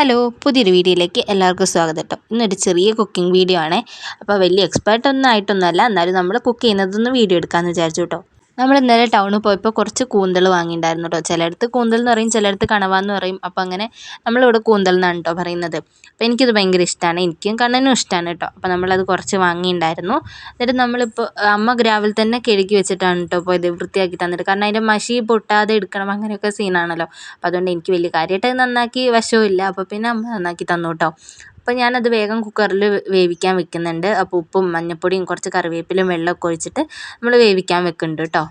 Hello പുതിയൊരു വീഡിയോയിലേക്ക് എല്ലാവർക്കും സ്വാഗതം കേട്ടോ. ഇന്നൊരു ചെറിയ കുക്കിംഗ് വീഡിയോ ആണേ. അപ്പോൾ വലിയ എക്സ്പേർട്ട് ഒന്നും ആയിട്ടൊന്നുമല്ല. എന്നാലും നമ്മൾ കുക്ക് ചെയ്യുന്നതൊന്ന് വീഡിയോ എടുക്കാമെന്ന് വിചാരിച്ചു കേട്ടോ. നമ്മൾ ഇന്നലെ ടൗണിൽ പോയപ്പോൾ കുറച്ച് കൂന്തൽ വാങ്ങിയിട്ടുണ്ടായിരുന്നു കേട്ടോ. ചിലയിടത്ത് കൂന്തൽ എന്ന് പറയും ചിലയിടത്ത് കണവ എന്ന് പറയും. അപ്പോൾ അങ്ങനെ നമ്മളിവിടെ കൂന്തൽ എന്നാണ് കേട്ടോ പറയുന്നത്. അപ്പോൾ എനിക്കിത് ഭയങ്കര ഇഷ്ടമാണ്. എനിക്കും കണ്ണനും ഇഷ്ടമാണ് കേട്ടോ. അപ്പോൾ നമ്മളത് കുറച്ച് വാങ്ങിയിട്ടുണ്ടായിരുന്നു. എന്നിട്ട് നമ്മളിപ്പോൾ അമ്മ ഗ്രാവിൽ തന്നെ കഴുകി വെച്ചിട്ടാണ് കേട്ടോ ഇത് വൃത്തിയാക്കി തന്നിട്ട്. കാരണം അതിന്റെ മഷി പൊട്ടാതെ എടുക്കണം അങ്ങനെയൊക്കെ സീനാണല്ലോ അപ്പോൾ അതുകൊണ്ട് എനിക്ക് വലിയ കാര്യമായിട്ട് നന്നാക്കി വശവും ഇല്ല അപ്പോൾ പിന്നെ അമ്മ നന്നാക്കി തന്നു കേട്ടോ. അപ്പോൾ ഞാനത് വേഗം കുക്കറിൽ വേവിക്കാൻ വെക്കുന്നുണ്ട്. അപ്പോൾ ഉപ്പും മഞ്ഞൾപ്പൊടിയും കുറച്ച് കറിവേപ്പിലയും വെള്ളമൊക്കെ ഒഴിച്ചിട്ട് നമ്മൾ വേവിക്കാൻ വെക്കുന്നുണ്ട് കേട്ടോ.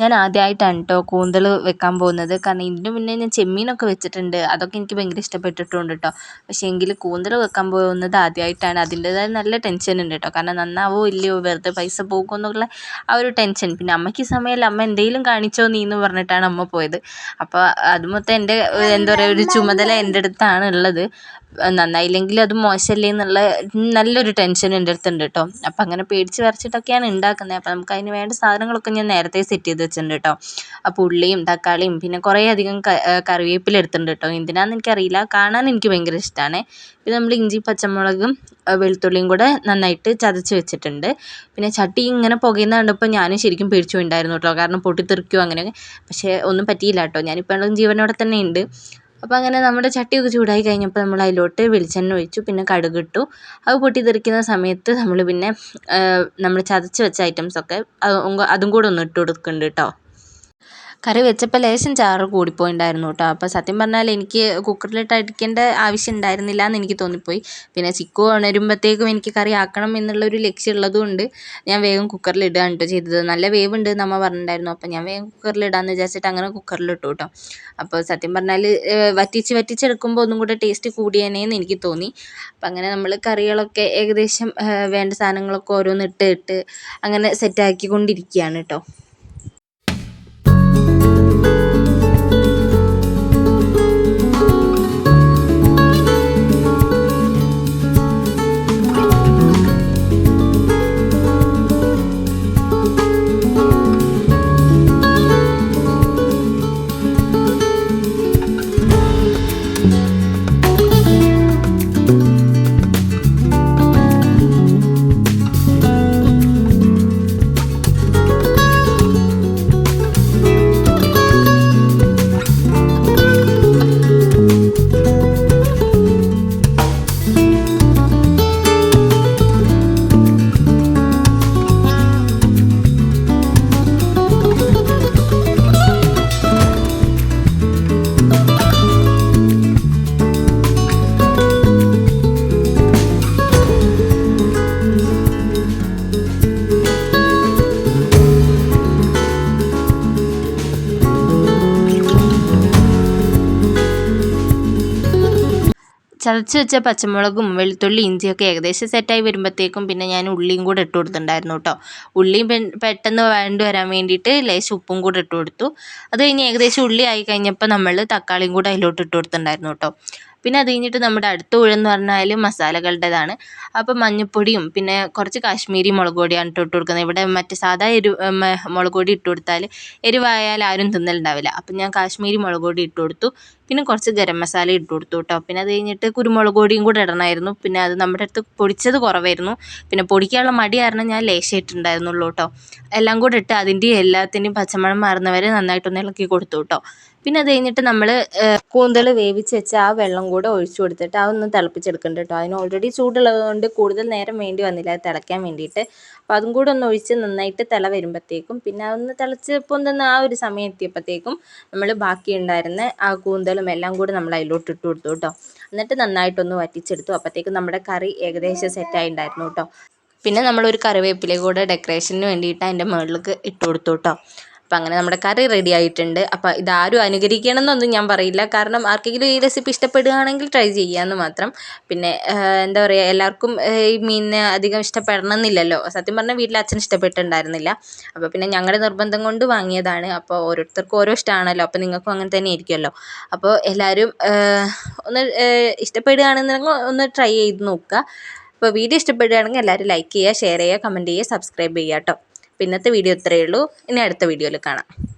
ഞാൻ ആദ്യമായിട്ടാണ് കേട്ടോ കൂന്തൾ വെക്കാൻ പോകുന്നത്. കാരണം ഇതിന് മുന്നേ ഞാൻ ചെമ്മീനൊക്കെ വെച്ചിട്ടുണ്ട്. അതൊക്കെ എനിക്ക് ഭയങ്കര ഇഷ്ടപ്പെട്ടിട്ടുണ്ട് കേട്ടോ പക്ഷേ എങ്കിൽ കൂന്തൽ വെക്കാൻ പോകുന്നത് ആദ്യമായിട്ടാണ് അതിന്റേതായ നല്ല ടെൻഷൻ ഉണ്ട് കേട്ടോ കാരണം നന്നാവോ ഇല്ലയോ വെറുതെ പൈസ പോകുമോ എന്നുള്ള ആ ഒരു ടെൻഷൻ പിന്നെ അമ്മയ്ക്ക് സമയമല്ല അമ്മ എന്തെങ്കിലും കാണിച്ചോ നീ എന്ന് പറഞ്ഞിട്ടാണ് അമ്മ പോയത്. അപ്പോൾ അത് മൊത്തം എന്റെ എന്താ പറയുക ഒരു ചുമതല എന്റെ അടുത്താണ് ഉള്ളത്. നന്നായില്ലെങ്കിൽ അത് മോശമല്ലേ എന്നുള്ള നല്ലൊരു ടെൻഷൻ എന്റെ അടുത്തുണ്ട് കേട്ടോ അപ്പം അങ്ങനെ പേടിച്ച് വരച്ചിട്ടൊക്കെയാണ് ഉണ്ടാക്കുന്നത്. അപ്പം നമുക്ക് അതിന് വേണ്ട സാധനങ്ങളൊക്കെ ഞാൻ നേരത്തെ സെറ്റ് ചെയ്ത് വെച്ചിട്ടുണ്ട് കേട്ടോ അപ്പോൾ ഉള്ളിയും തക്കാളിയും പിന്നെ കുറേ അധികം കറിവേപ്പില എടുത്തിട്ടുണ്ട് കേട്ടോ എന്തിനാണെന്ന് എനിക്കറിയില്ല. കാണാൻ എനിക്ക് ഭയങ്കര ഇഷ്ടമാണ് പിന്നെ നമ്മൾ ഇഞ്ചി പച്ചമുളകും വെളുത്തുള്ളിയും കൂടെ നന്നായിട്ട് ചതച്ച് വെച്ചിട്ടുണ്ട്. പിന്നെ ചട്ടി ഇങ്ങനെ പുകയുന്ന കണ്ടപ്പോൾ ഞാൻ ശരിക്കും പേടിച്ചു പോയിട്ടുണ്ടായിരുന്നു കേട്ടോ കാരണം പൊട്ടിത്തെറിക്കുമോ അങ്ങനെ പക്ഷേ ഒന്നും പറ്റിയില്ല കേട്ടോ ഞാനിപ്പോൾ ജീവനോടെ തന്നെ ഉണ്ട് അപ്പോൾ അങ്ങനെ നമ്മുടെ ചട്ടിയൊക്കെ ചൂടായി കഴിഞ്ഞപ്പോൾ നമ്മൾ അതിലോട്ട് വെളിച്ചെണ്ണ ഒഴിച്ചു പിന്നെ കടുകിട്ടു. അത് പൊട്ടിത്തെറിക്കുന്ന സമയത്ത് നമ്മൾ പിന്നെ നമ്മൾ ചതച്ച് വെച്ച ഐറ്റംസൊക്കെ അതും കൂടെ ഒന്ന് ഇട്ട് കൊടുക്കുന്നുണ്ട് കേട്ടോ കറി വെച്ചപ്പോൾ ലേശം ചാറ് കൂടിപ്പോയിണ്ടായിരുന്നു കേട്ടോ അപ്പോൾ സത്യം പറഞ്ഞാൽ എനിക്ക് കുക്കറിലിട്ട് അടിക്കേണ്ട ആവശ്യം ഉണ്ടായിരുന്നില്ല എന്ന് എനിക്ക് തോന്നിപ്പോയി. പിന്നെ ചിക്കു ഉണരുമ്പോഴത്തേക്കും എനിക്ക് കറി ആക്കണം എന്നുള്ളൊരു ലക്ഷ്യം ഉള്ളതുകൊണ്ട് ഞാൻ വേഗം കുക്കറിലിടുകയാണ് കേട്ടോ ചെയ്തത്. നല്ല വേവുണ്ട് എന്ന് അമ്മ പറഞ്ഞിട്ടുണ്ടായിരുന്നു അപ്പോൾ ഞാൻ വേഗം കുക്കറിലിടാമെന്ന് വിചാരിച്ചിട്ട് അങ്ങനെ കുക്കറിലിട്ടു കേട്ടോ അപ്പോൾ സത്യം പറഞ്ഞാൽ വറ്റിച്ച് വറ്റിച്ചെടുക്കുമ്പോൾ ഒന്നും കൂടെ ടേസ്റ്റ് കൂടിയേനേന്ന് എനിക്ക് തോന്നി. അപ്പം അങ്ങനെ നമ്മൾ കറികളൊക്കെ ഏകദേശം വേണ്ട സാധനങ്ങളൊക്കെ ഓരോന്നിട്ട് ഇട്ട് അങ്ങനെ സെറ്റാക്കിക്കൊണ്ടിരിക്കുകയാണ് കേട്ടോ ചതച്ച് വെച്ച പച്ചമുളകും വെളുത്തുള്ളി ഇഞ്ചിയൊക്കെ ഏകദേശം സെറ്റായി വരുമ്പോഴത്തേക്കും പിന്നെ ഞാൻ ഉള്ളിയും കൂടെ ഇട്ട് കൊടുത്തിട്ടുണ്ടായിരുന്നു കേട്ടോ. ഉള്ളിയും പെട്ടെന്ന് വഴണ്ട് വരാൻ വേണ്ടിയിട്ട് ലേശം ഉപ്പും കൂടെ ഇട്ട് കൊടുത്തു. അത് കഴിഞ്ഞ് ഏകദേശം ഉള്ളി ആയി കഴിഞ്ഞപ്പോൾ നമ്മൾ തക്കാളിയും കൂടെ അതിലോട്ട് ഇട്ട് കൊടുത്തിട്ടുണ്ടായിരുന്നു കേട്ടോ. പിന്നെ അത് കഴിഞ്ഞിട്ട് നമ്മുടെ അടുത്ത ഊഴെന്ന് പറഞ്ഞാൽ മസാലകളുടേതാണ്. അപ്പോൾ മഞ്ഞൾപ്പൊടിയും പിന്നെ കുറച്ച് കാശ്മീരി മുളക് പൊടിയാണ് ഇട്ട് കൊടുക്കുന്നത്. ഇവിടെ മറ്റേ സാധാ എരിവ് മുളക് പൊടി ഇട്ട് കൊടുത്താൽ എരിവായാൽ ആരും തിന്നലുണ്ടാവില്ല. അപ്പം ഞാൻ കാശ്മീരി മുളക് പൊടി ഇട്ട് കൊടുത്തു. പിന്നെ കുറച്ച് ഗരം മസാല ഇട്ട് കൊടുത്തു കേട്ടോ. പിന്നെ അത് കഴിഞ്ഞിട്ട് കുരുമുളക് പൊടിയും കൂടെ ഇടണമായിരുന്നു. പിന്നെ അത് നമ്മുടെ അടുത്ത് പൊടിച്ചത് കുറവായിരുന്നു. പിന്നെ പൊടിക്കാനുള്ള മടി കാരണം ഞാൻ ലേശമായിട്ടുണ്ടായിരുന്നുള്ളൂ കേട്ടോ. എല്ലാം കൂടെ ഇട്ട് അതിന്റെയും എല്ലാത്തിന്റെയും പച്ചമണം മാറുന്നവരെ നന്നായിട്ടൊന്ന് ഇളക്കി കൊടുത്തു കേട്ടോ. പിന്നെ അത് കഴിഞ്ഞിട്ട് നമ്മൾ കൂന്തൽ വേവിച്ച് വെച്ച ആ വെള്ളം കൂടെ ഒഴിച്ചു കൊടുത്തിട്ട് അതൊന്ന് തിളപ്പിച്ചെടുക്കുന്നുണ്ട് കേട്ടോ. അതിന് ഓൾറെഡി ചൂടുള്ളത് കൊണ്ട് കൂടുതൽ നേരം വേണ്ടി വന്നില്ല. അത് തിളയ്ക്കാൻ വേണ്ടിയിട്ട്. അപ്പോൾ അതും കൂടെ ഒന്ന് ഒഴിച്ച് നന്നായിട്ട് തിള വരുമ്പോഴത്തേക്കും പിന്നെ അതൊന്ന് തിളച്ച് പൊന്തുന്ന ആ ഒരു സമയം എത്തിയപ്പോഴത്തേക്കും നമ്മൾ ബാക്കി ഉണ്ടായിരുന്ന ആ കൂന്തലും എല്ലാം കൂടെ നമ്മൾ അതിലോട്ട് ഇട്ട് കൊടുത്തു കേട്ടോ. എന്നിട്ട് നന്നായിട്ടൊന്ന് വറ്റിച്ചെടുത്തു. അപ്പോഴത്തേക്കും നമ്മുടെ കറി ഏകദേശം സെറ്റായി ഉണ്ടായിരുന്നു കേട്ടോ. പിന്നെ നമ്മളൊരു കറിവേപ്പില കൂടെ ഡെക്കറേഷന് വേണ്ടിയിട്ട് അതിന്റെ മുകളിലേക്ക് ഇട്ട് കൊടുത്തു കേട്ടോ. അപ്പം അങ്ങനെ നമ്മുടെ കറി റെഡി ആയിട്ടുണ്ട്. അപ്പോൾ ഇതാരും അനുകരിക്കണം എന്നൊന്നും ഞാൻ പറയില്ല. കാരണം ആർക്കെങ്കിലും ഈ റെസിപ്പി ഇഷ്ടപ്പെടുകയാണെങ്കിൽ ട്രൈ ചെയ്യാമെന്ന് മാത്രം. പിന്നെ എന്താ പറയുക എല്ലാവർക്കും ഈ മീനിനെ അധികം ഇഷ്ടപ്പെടണം എന്നില്ലല്ലോ സത്യം പറഞ്ഞാൽ വീട്ടിൽ അച്ഛൻ ഇഷ്ടപ്പെട്ടിട്ടുണ്ടായിരുന്നില്ല. അപ്പോൾ പിന്നെ ഞങ്ങളുടെ നിർബന്ധം കൊണ്ട് വാങ്ങിയതാണ്. അപ്പോൾ ഓരോരുത്തർക്കും ഓരോ ഇഷ്ടമാണല്ലോ അപ്പോൾ നിങ്ങൾക്കും അങ്ങനെ തന്നെ ആയിരിക്കുമല്ലോ. അപ്പോൾ എല്ലാവരും ഒന്ന് ഇഷ്ടപ്പെടുകയാണെന്നുണ്ടെങ്കിൽ ഒന്ന് ട്രൈ ചെയ്ത് നോക്കുക. അപ്പോൾ വീഡിയോ ഇഷ്ടപ്പെടുകയാണെങ്കിൽ എല്ലാവരും ലൈക്ക് ചെയ്യുക ഷെയർ ചെയ്യുക കമന്റ് ചെയ്യുക സബ്സ്ക്രൈബ് ചെയ്യുക കേട്ടോ. ഇന്നത്തെ വീഡിയോ ഇത്രയേ ഉള്ളൂ. ഇനി അടുത്ത വീഡിയോയിൽ കാണാം.